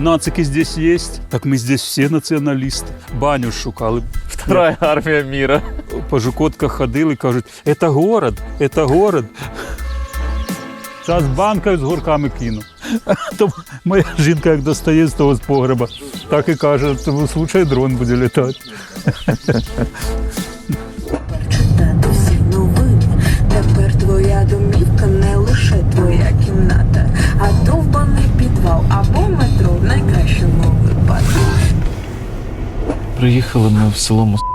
нацики здесь есть, так мы здесь все націоналісти. Баню шукали. Вторая армія міра. По Жукотках ходили, кажуть, це город, це город. Зараз банкою з горками кину. То моя жінка як достає з того з погреба, так і каже, тому случай дрон буде літати. Тепер читати всі новини. Тепер твоя домівка не лише твоя кімната, а довбаний підвал найкращому випадку. Приїхали ми в село Москві.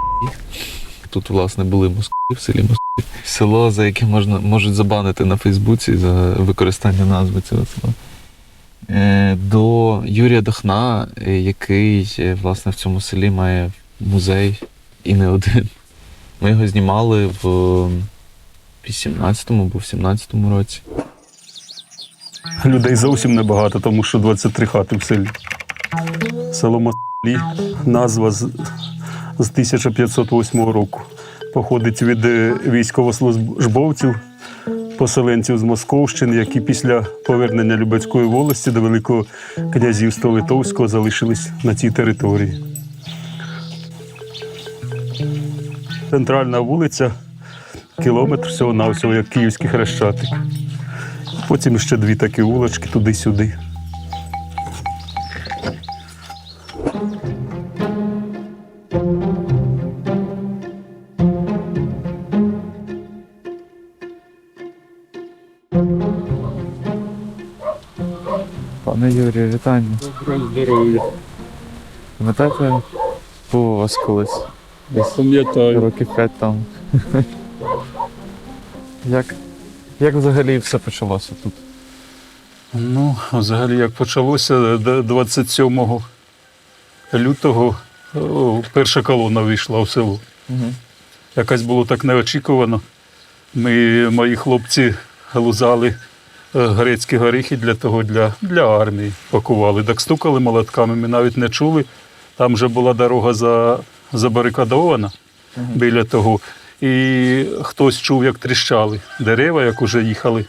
Тут, власне, були Москві в селі Москві. Село, за яке можна можуть забанити на Фейсбуці за використання назви цього села. Е, До Юрія Дахна, е, який е, власне в цьому селі має музей і не один. Ми його знімали в 18-му або в 17-му році. Людей зовсім небагато, тому що 23 хати в селі. Село Москалі, назва з, з 1508 року. Походить від е, військовослужбовців, поселенців з Московщини, які після повернення Любецької волості до Великого князівства Литовського залишились на цій території. Центральна вулиця, кілометр всього-навсього, як Київський хрещатик. Потім ще дві такі вулочки туди-сюди. Юрію, вітання. Здоров'я. Пам'ятаєте, був у вас колись? Десь Пам'ятаю. років п'ять тому. Як, як взагалі все почалося тут? Ну, взагалі, як почалося 27 лютого, о, перша колона вийшла в село. Угу. Якось було так неочікувано. Ми, мої хлопці, лузали грецькі горіхи для того, для, для армії пакували. Так стукали молотками, ми навіть не чули. Там вже була дорога за, забарикадована біля того. І хтось чув, як тріщали дерева, як уже їхали.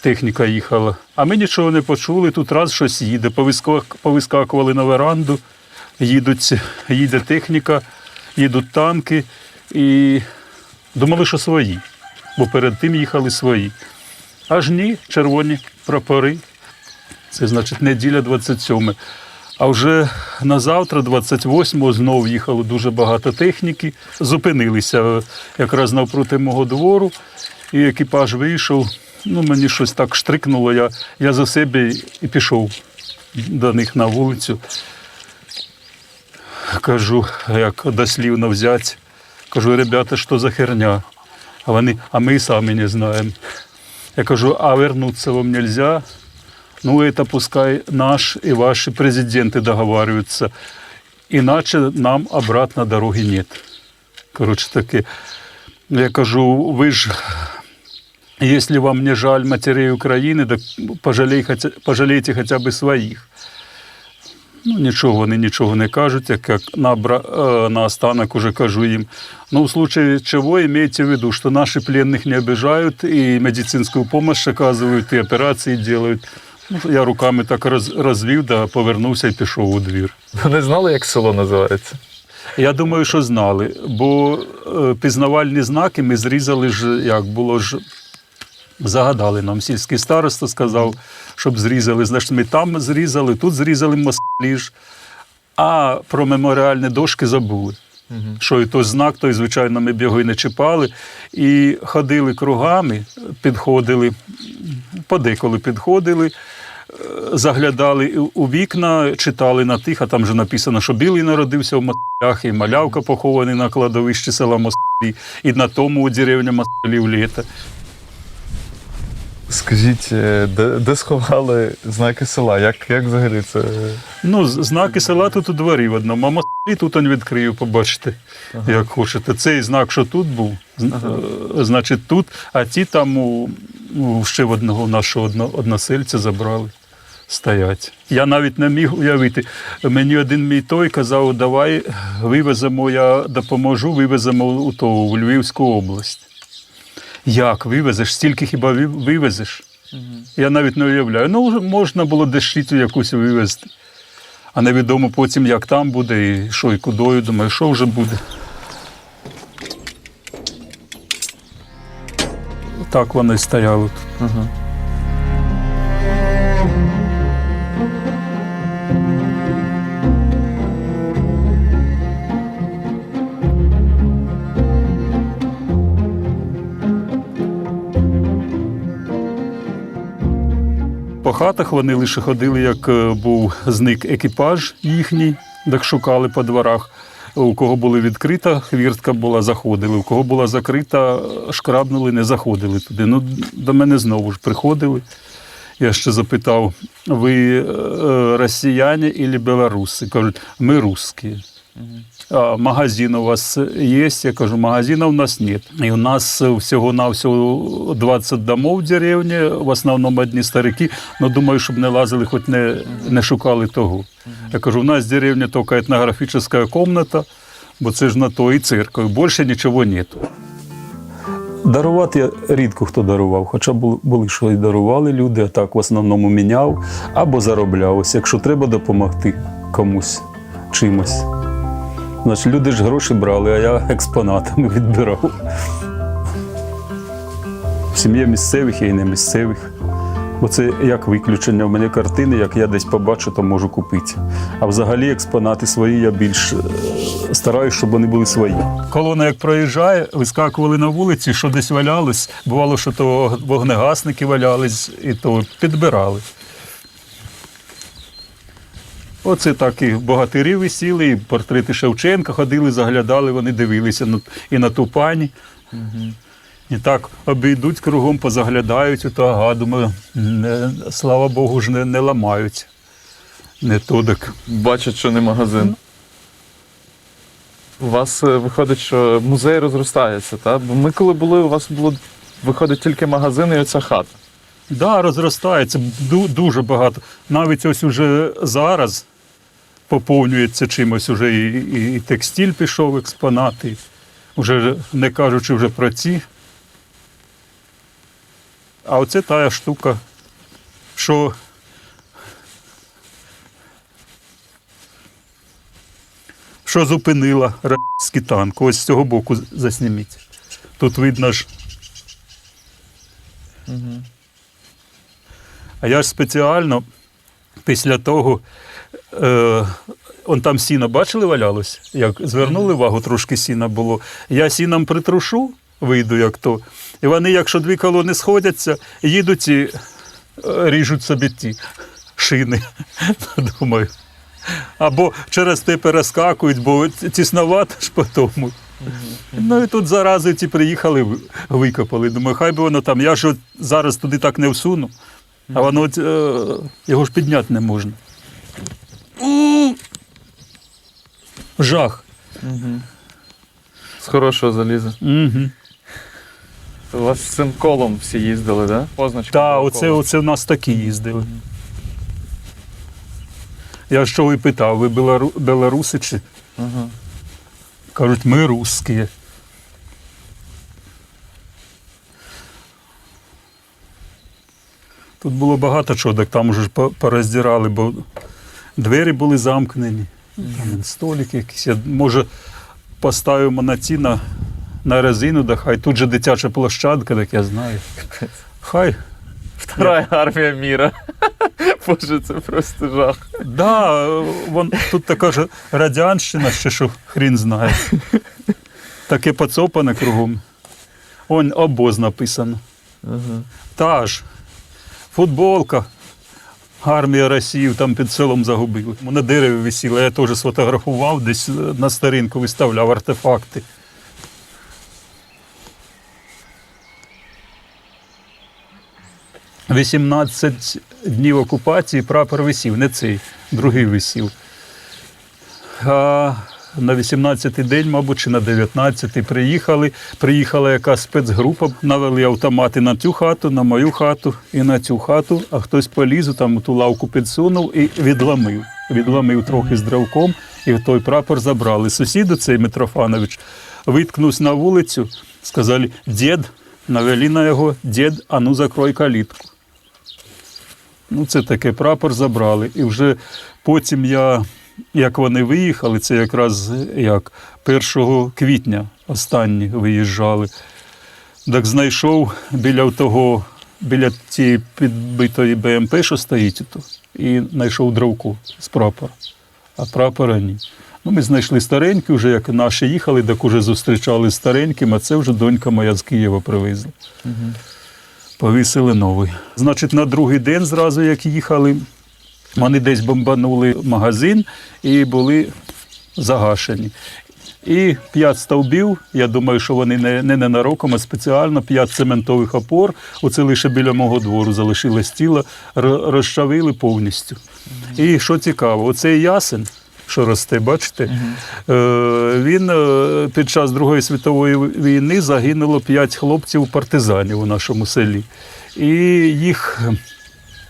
Техніка їхала. А ми нічого не почули. Тут раз щось їде. Повискакували на веранду, їдуть, їде техніка, їдуть танки. І думали, що свої, бо перед тим їхали свої. Аж ні, червоні прапори. Це значить неділя 27. А вже на завтра, 28-го, знов їхало дуже багато техніки. Зупинилися е, якраз навпроти мого двору, і екіпаж вийшов. Ну, мені щось так штрикнуло. Я, я за себе і пішов до них на вулицю. Кажу, як дослівно взяти. Кажу, ребята, що за херня? А вони, а ми самі не знаємо. Я кажу, а вернуться вам нельзя. Ну, это пускай наш и ваши президенты договариваются. Иначе нам обратно дороги нет. Короче таки, я кажу, ви ж, если вам не жаль матерей України, так пожалейте хоча б своїх. Ну, нічого, вони нічого не кажуть, як, як на, бра- е, на останок уже кажу їм. Ну, в случае чего имейте в виду, что наши пленных не обижают, и медицинскую помощь оказывают, и операции делают. Ну, я руками так роз, розвів, да, повернувся і пішов у двір. Ви не знали, як село називається? Я думаю, що знали, бо е, пізнавальні знаки ми зрізали ж, як було ж. Загадали нам сільський староста, сказав, щоб зрізали. Значить, ми там зрізали, тут зрізали москалі ж. А про меморіальні дошки забули. Що і той знак, той, звичайно, ми б його і не чіпали. І ходили кругами, підходили, подеколи підходили, е, заглядали у- у вікна, читали на тих, а там вже написано, що білий народився в Москалях, і малявка похований на кладовищі села Москалі, і на тому у деревня Москалів літа. Скажіть, е, де, де сховали знаки села? Як, як взагалі це? Ну, знаки села тут у дворі в одному, а Москві тут он відкрию, побачите, як хочете. Цей знак, що тут був, з- е, значить тут, а ті там у, у ще в одного нашого одно, односельця забрали. Стоять. Я навіть не міг уявити. Мені один мій той казав, давай вивеземо, я допоможу, вивеземо у то, у Львівську область. Як вивезеш? Стільки хіба вивезеш? вивезеш? Я навіть не уявляю. Ну, можна було дешіту якусь вивезти. А невідомо потім, як там буде, і що і кудою. Думаю, що вже буде. Так вони стояли тут. Ага. По хатах вони лише ходили, як е, був зник екіпаж їхній, так шукали по дворах. У кого була відкрита, хвіртка була, заходили. У кого була закрита, шкрабнули, не заходили туди. Ну, до мене знову ж приходили. Я ще запитав: ви е, росіяни чи білоруси? Кажуть, ми русські. Магазин у вас є? Я кажу, магазина у нас нет. І у нас всього-навсього 20 домов в деревні, в основному одні старики, але думаю, щоб не лазили, хоч не, не шукали того. Я кажу, у нас в деревні тільки етнографічна кімната, бо це ж на то і церква, більше нічого нету. Дарувати я рідко хто дарував, хоча були, що і дарували люди, а так в основному міняв або заробляв. Якщо треба допомогти комусь чимось. Значить, люди ж гроші брали, а я експонатами відбирав. Сім'я місцевих і не місцевих. Бо це як виключення. У мене картини, як я десь побачу, то можу купити. А взагалі експонати свої я більш е, стараюсь, щоб вони були свої. Колона, як проїжджає, вискакували на вулиці, що десь валялось. Бувало, що то вогнегасники валялись, і то підбирали. Оце так і богатирі висіли, і портрети Шевченка ходили, заглядали, вони дивилися на- і на ту пані. І так обійдуть кругом, позаглядають, то ага, думаю, не, слава Богу, ж не, не ламають. Не то так. Бачать, що не магазин. У вас е, виходить, що музей розростається, так? Бо ми коли були, у вас було виходить тільки магазин і оця хата. Да, розростається дуже багато. Навіть ось уже зараз поповнюється чимось, уже і, і, і текстиль пішов, експонати. Уже не кажучи вже про ці. А оце та штука, що що зупинила російський танк. Ось з цього боку засніміть. Тут видно ж. А я ж спеціально після того, е, он там сіно бачили, валялось, як звернули увагу, трошки сіна було. Я сіном притрушу, вийду як то. І вони, якщо дві колони сходяться, їдуть і е, ріжуть собі ті шини. Думаю. Або через те перескакують, бо тісновато ж по тому. Ну і тут зарази ці приїхали, викопали. Думаю, хай би воно там. Я ж зараз туди так не всуну, а воно е, його ж підняти не можна. Жах. З хорошого заліза. Угу. У вас з цим колом всі їздили, так? Да? Позначка. Так, оце, оце в нас такі їздили. Я що і питав, ви білору, білоруси чи? Ага. Кажуть, ми русські. Тут було багато чого, так там по- пороздирали, бо двері були замкнені, там столики якісь. Я, може, поставимо на ці на, на резину, да хай тут же дитяча площадка, так я знаю. Хай. Вторая армія міра. Боже, це просто жах. Да, вон, тут така ж радянщина, ще що хрін знає. Таке поцопане кругом. Он обоз написано. Ага. Та ж. Футболка. Армія Росії там під селом загубила. На дереві висіла, я теж сфотографував, десь е, на старинку виставляв артефакти. Вісімнадцять днів окупації прапор висів, не цей, другий висів. А на 18-й день, мабуть, чи на 19-й приїхали. Приїхала якась спецгрупа, навели автомати на цю хату, на мою хату і на цю хату, а хтось поліз, там ту лавку підсунув і відламив. Відламив трохи з дрелком, і той прапор забрали. Сусід, цей Митрофанович, виткнувся на вулицю, сказали, дід, навели на його, дід, а ну закрой калітку. Ну, це таке прапор забрали. І вже Потім я, як вони виїхали, це якраз як 1 квітня останні виїжджали. Так знайшов біля того, біля тієї підбитої БМП, що стоїть тут, і знайшов дровку з прапора. А прапора ні. Ну, ми знайшли старенький, вже як наші їхали, так уже зустрічали стареньким, а це вже донька моя з Києва привезла. Повісили новий. Значить, на другий день, зразу як їхали, вони десь бомбанули магазин і були загашені. І п'ять стовбів, я думаю, що вони не, не ненароком, а спеціально п'ять цементових опор. Оце лише біля мого двору залишилось тіло, розчавили повністю. І що цікаво, оцей ясен, що росте, бачите, е, він е, під час Другої світової війни загинуло п'ять хлопців партизанів у нашому селі. І їх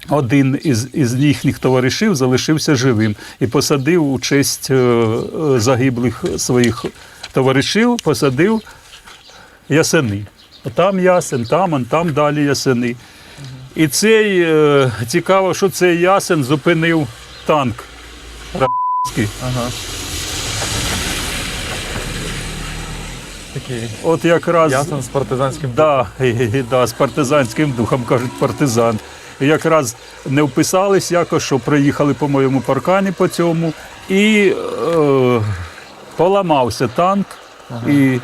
один із, із їхніх товаришів залишився живим і посадив у честь е, е, загиблих своїх товаришів, посадив ясени. Там ясен, там, он там далі ясени. І цей е, цікаво, що цей ясен зупинив танк. Ага. Такий От якраз ясен з партизанським. Да, да, з партизанським духом, кажуть, партизан. Якраз не вписались якось, що приїхали по моєму паркані по цьому, і е, поламався танк, і,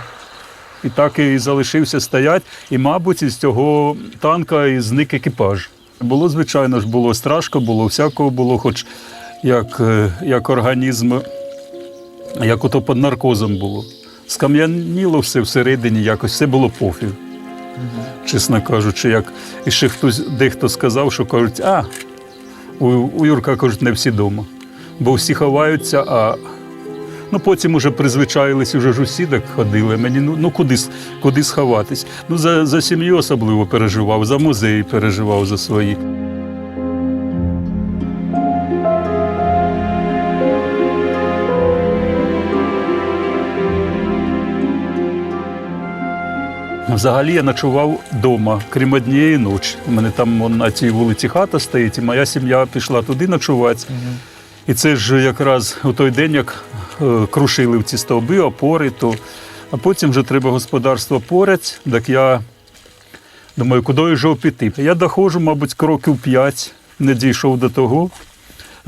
і так і залишився стоять. І, мабуть, із цього танка і зник екіпаж. Було, звичайно ж, було страшно, було всякого було, хоч як, е, як організм, як ото під наркозом було. Скам'яніло все всередині, якось все було пофіг чесно кажучи, як і ще хтось дехто сказав, що кажуть, а у, у Юрка кажуть, не всі вдома. Бо всі ховаються, а ну потім уже призвичаїлись, уже ж усі так ходили. Мені ну, ну куди, куди сховатись? Ну за, за сім'ю особливо переживав, за музеї переживав за свої. Взагалі я ночував вдома, крім однієї ночі. У мене там он, на цій вулиці хата стоїть, і моя сім'я пішла туди ночувати. І це ж якраз у той день, як е, крушили в ці стовби, опори, то а потім вже треба господарство поряд, так я думаю, куди ж піти. Я доходжу, мабуть, кроків п'ять, не дійшов до того,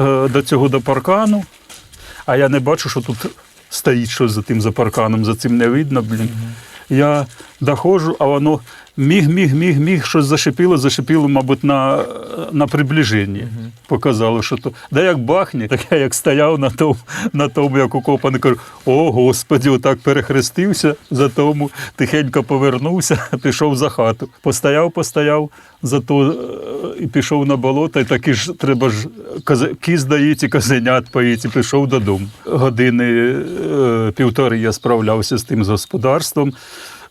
е, до цього до паркану, а я не бачу, що тут стоїть щось за тим за парканом, за цим не видно, блін. Я доходжу, а воно міг, міг, міг, міг, щось зашипіло, зашипіло, мабуть, на, на приближенні. Показало, що то. Да як бахне, так я як стояв на тому, на тому як укопаний, кажу, о, Господі, отак перехрестився, за тому тихенько повернувся, пішов за хату. Постояв, постояв, зато е, і пішов на болото, і таки ж треба ж кіз доїть і козенят поїть, і пішов додому. Години е, півтори я справлявся з тим з господарством.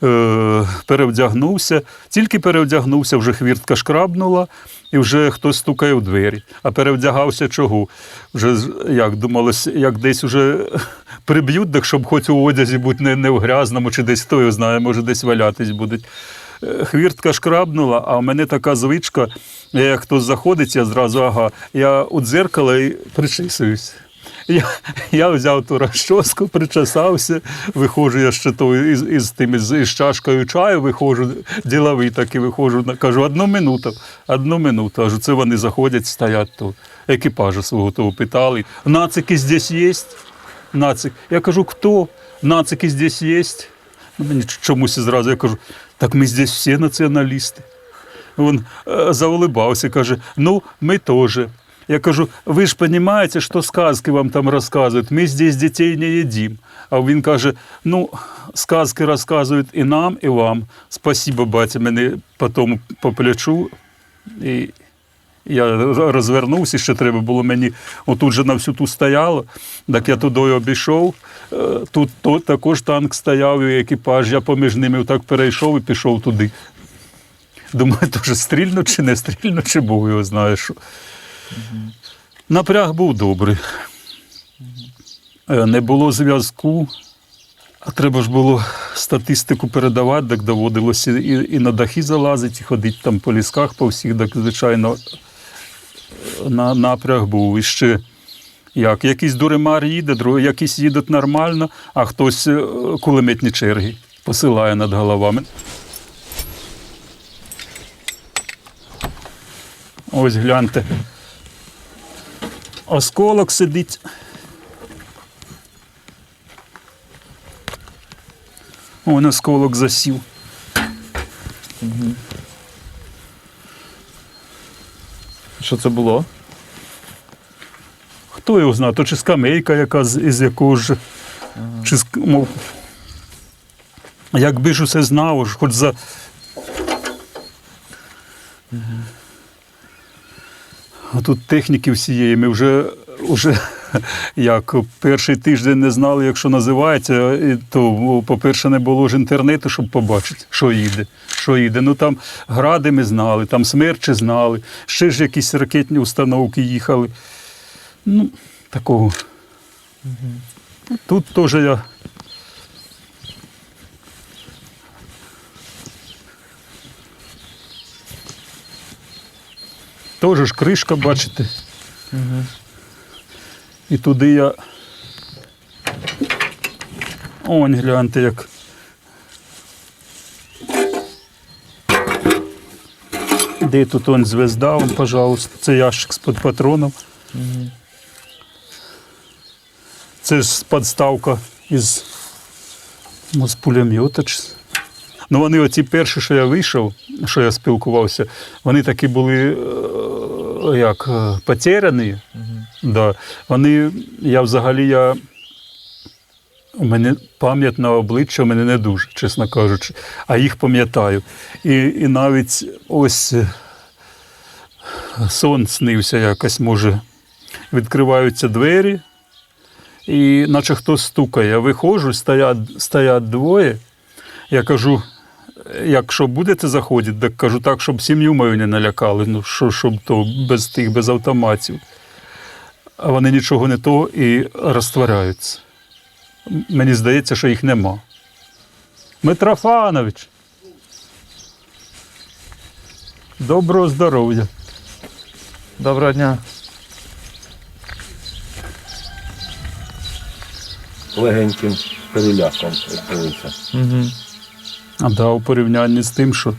Е, перевдягнувся, тільки перевдягнувся, вже хвіртка шкрабнула, і вже хтось стукає в двері. А перевдягався чого? Вже як думалось, як десь уже приб'ють, так щоб хоч у одязі бути не, не в грязному, чи десь його знає, може десь валятись будуть. Е, Хвіртка шкрабнула, а в мене така звичка, як хтось заходить, я зразу ага, я у дзеркало і причисуюсь. Я, я взяв ту розчоску, причесався, виходжу я ще то із, із тим із, із чашкою чаю, виходжу, діловий такий виходжу, кажу, одну минуту, одну минуту. Кажу, це вони заходять, стоять то. Екіпажа свого того питали. Нацики здесь є? Нацик. Я кажу, хто? Нацики здесь є? Ну, мені чомусь зразу я кажу, так ми здесь всі націоналісти. Він е, заулибався, каже: ну, ми теж. Я кажу, ви ж розумієте, що сказки вам там розказують, ми здесь дітей не їдім. А він каже: ну, сказки розказують і нам, і вам. Спасибо, батя, мене потім по плечу. І я розвернувся, ще треба було мені, отут же на всю ту стояло, так я туди обійшов. Е, Тут то, також танк стояв і екіпаж, я поміж ними так перейшов і пішов туди. Думаю, то вже стрільно чи не стрільно, чи Бог його знає. Що. Напряг був добрий. Е, Не було зв'язку, а треба ж було статистику передавати, так доводилося і, і на дахи залазити, і ходити там по лісках, по всіх, так, звичайно, на напряг був. І ще Як? Якийсь дуремар їде, другий, якісь їдуть нормально, а хтось е, кулеметні черги посилає над головами. Ось гляньте. Осколок сидить. Вон осколок засів. Що це було? Хто його знає, то чи скамейка, яка з, із якого ж. Чи ск- мов, якби ж усе знав, хоч за. А тут техніки всієї. Ми вже, вже як перший тиждень не знали, якщо називається, то, по-перше, не було ж інтернету, щоб побачити, що їде. Що їде. Ну там гради ми знали, там смерчі знали, ще ж якісь ракетні установки їхали. Ну, такого. Тут теж я. Теж ж кришка, бачите. І туди я. Онь, гляньте, як. Де тут он звезда, он, пожалуйста, це ящик з-під патроном. Це ж подставка із, ну, з пулемета. Ну, вони оці перші, що я вийшов, що я спілкувався, вони такі були е, як е, потеряні. Да. Вони, я взагалі, я, у мене пам'ять на обличчя у мене не дуже, чесно кажучи, а їх пам'ятаю. І, і навіть ось е, сон снився якось, може, відкриваються двері, і наче хтось стукає. Я виходжу, стоять, стоять двоє. Я кажу, якщо будете заходити, так кажу так, щоб сім'ю мою не налякали, ну, що, щоб то без тих, без автоматів. А вони нічого не то і розтворяються. Мені здається, що їх нема. Митрофанович. Доброго здоров'я. Доброго дня. легеньким переляком відбулися. Угу. А да, у порівнянні з тим, що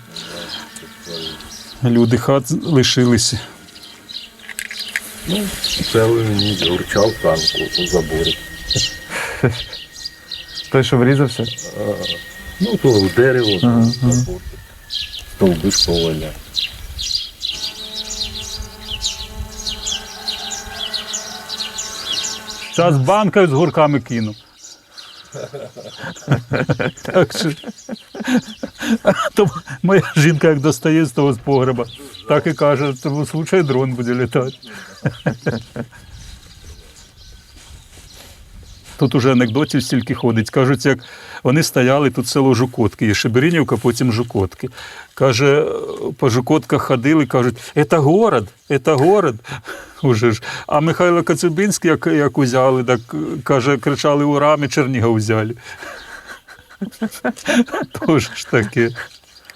люди хат лишилися. Ну, це мені урчав танку у заборі. Той, що врізався? Ну, то в дерево, ага, ага. забор. Зараз банкою з гурками кину. Так що. То моя жінка як достає з того з погреба, так і каже, тому случай дрон буде літати. Тут уже анекдотів стільки ходить. Кажуть, як вони стояли, тут село Жукотки, є Шеберинівка, потім Жукотки. Каже, по Жукотках ходили, кажуть, це город, це город. Уже ж. А Михайло Коцюбинський, як, як узяли, так каже, кричали ура, ми Чернігов взяли. Тож ж таке.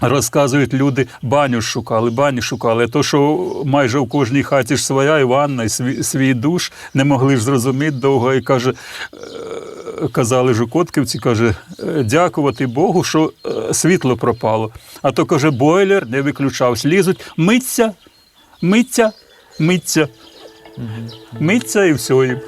Розказують люди, баню шукали, баню шукали. А То, що майже в кожній хаті ж своя і ванна, і свій, свій душ, не могли ж зрозуміти довго. І каже, е, казали жукотківці, каже, «Е, дякувати Богу, що е, світло пропало. А то каже, бойлер не виключався. Лізуть, миться, миться, миться. Миться і все.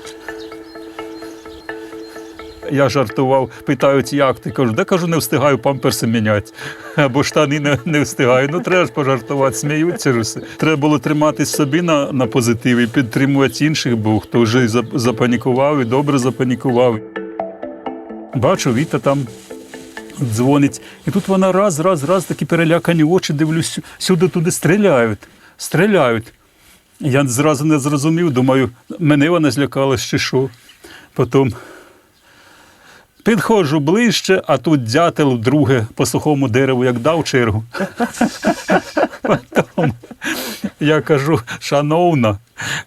Я жартував, питають, як ти кажу, да кажу, не встигаю памперси міняти. Або штани не, не встигаю. Ну треба ж пожартувати, сміються ж усе. Треба було триматись собі на, на позитиві, підтримувати інших, бо хто вже запанікував і добре запанікував. Бачу, Віта там дзвонить. І тут вона раз, раз, раз такі перелякані очі, дивлюсь, сюди туди стріляють. Стріляють. Я зразу не зрозумів, думаю, мене вона злякалась чи що. Потім підходжу ближче, а тут дятел вдруге по сухому дереву як дав чергу. Потім я кажу, шановна,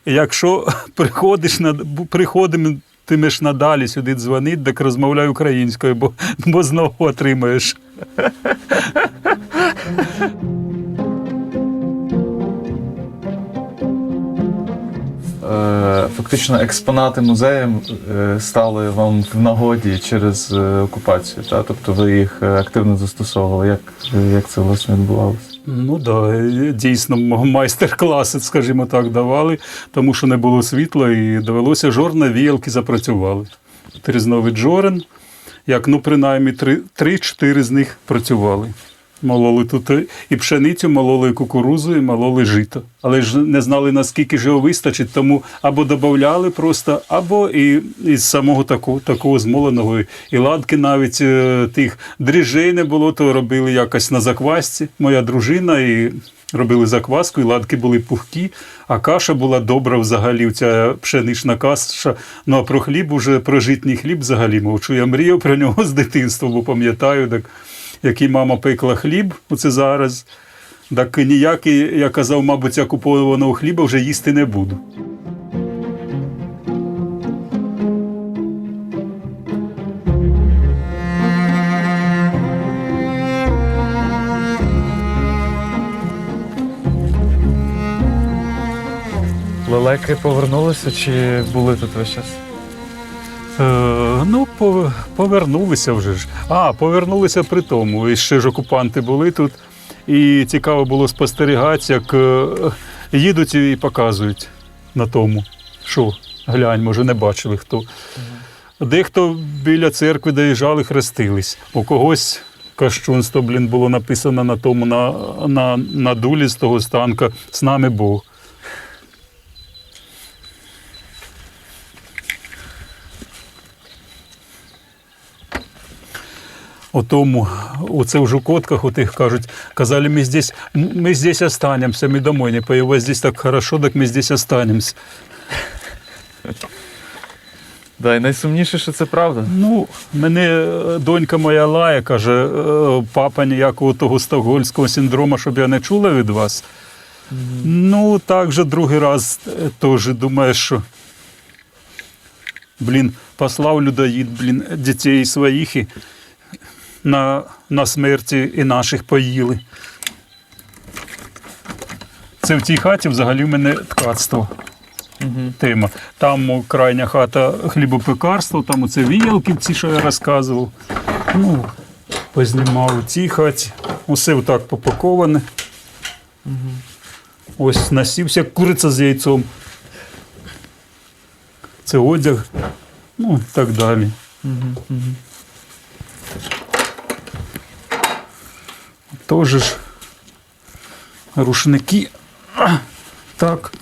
якщо приходиш на приходитимеш надалі сюди дзвонити, так розмовляй українською, бо, бо знову отримаєш. Фактично експонати музею е, стали вам в нагоді через е, окупацію. Та? Тобто ви їх е, активно застосовували. Як, як це власне відбувалося? Ну да, дійсно майстер-класи, скажімо так, давали, тому що не було світла і довелося жорна віялки запрацювали. Трізновид жорен, як ну принаймні три- три-чотири з них працювали. Мололи тут і пшеницю, мололи і кукурузу, і мололи жито. Але ж не знали, наскільки ж його вистачить, тому або додавали просто, або і із самого такого, такого змоленого. І ладки навіть е, тих дріжей не було, то робили якось на заквасці. Моя дружина і робили закваску, і ладки були пухкі, а каша була добра взагалі, ця пшенична каша. Ну а про хліб, уже про житній хліб взагалі мовчу. Я мріяв про нього з дитинства, бо пам'ятаю, так, який мама пекла хліб, оце зараз. Так ніякий, я казав, мабуть, я купованого хліба вже їсти не буду. Лелеки повернулися чи були тут весь час? Е, ну, повернулися вже ж. А, повернулися при тому. І ще ж окупанти були тут. І цікаво було спостерігати, як е, їдуть і показують на тому. Що, глянь, може, не бачили хто. Дехто біля церкви доїжджали, хрестились. У когось кощунство, блін, було написано на тому, на, на, на дулі з того станка з нами Бог. О тому, оце в Жукотках, у тих кажуть, казали, ми здесь, ми здесь останемся, ми домой не поїмо, у здесь так хорошо, так ми здесь останемся. Да, і найсумніше, що це правда. Ну, мене е, донька моя лає, каже, «Е, папа ніякого того стокгольмського синдрому, щоб я не чула від вас. Ну, так же другий раз е, теж думаєш, що. Блін, послав людоїд, блін, дітей своїх і на, на смерті і наших поїли. Це в тій хаті взагалі в мене ткацтво тема. Там крайня хата хлібопекарство, там оце віялки, ці, що я розказував. Ну, познімав у цій хаті. Усе отак попаковане. Ось насівся, куриця з яйцом. Це одяг. Ну, і так далі. Теж ж рушники. Так.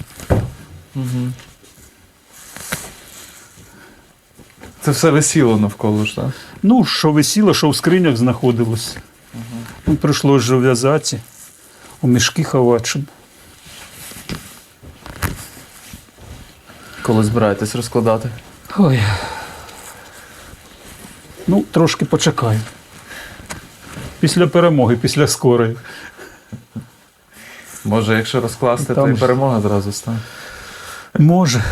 Це все висіло навколо ж, так? Ну, що висіло, що в скринях знаходилось. Ну, прийшлося ж в'язати, у мішки ховати. щоб- Коли збираєтесь розкладати? Ой. Ну, трошки почекаю. Після перемоги, після скорої. Може, якщо розкласти, Там то і ж- перемога зразу стане. Може.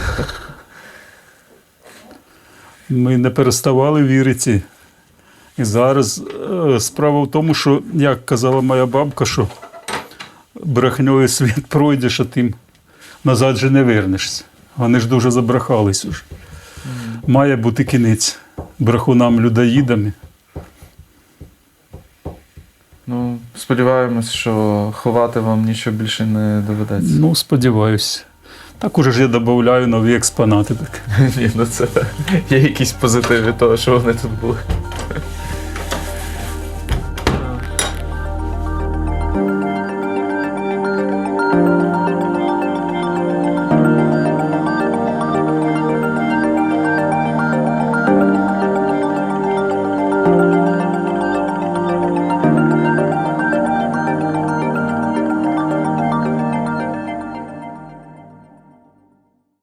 Ми не переставали вірити. І зараз е, справа в тому, що, як казала моя бабка, що брехньою світ пройдеш, а тим назад же не вернешся. Вони ж дуже забрехались уже. Має бути кінець брехунам людоїдами. Сподіваємось, що ховати вам нічого більше не доведеться. Ну, сподіваюся. Так уже ж я додаю нові експонати. Так. Ні, ну це є якісь позитиви того, що вони тут були.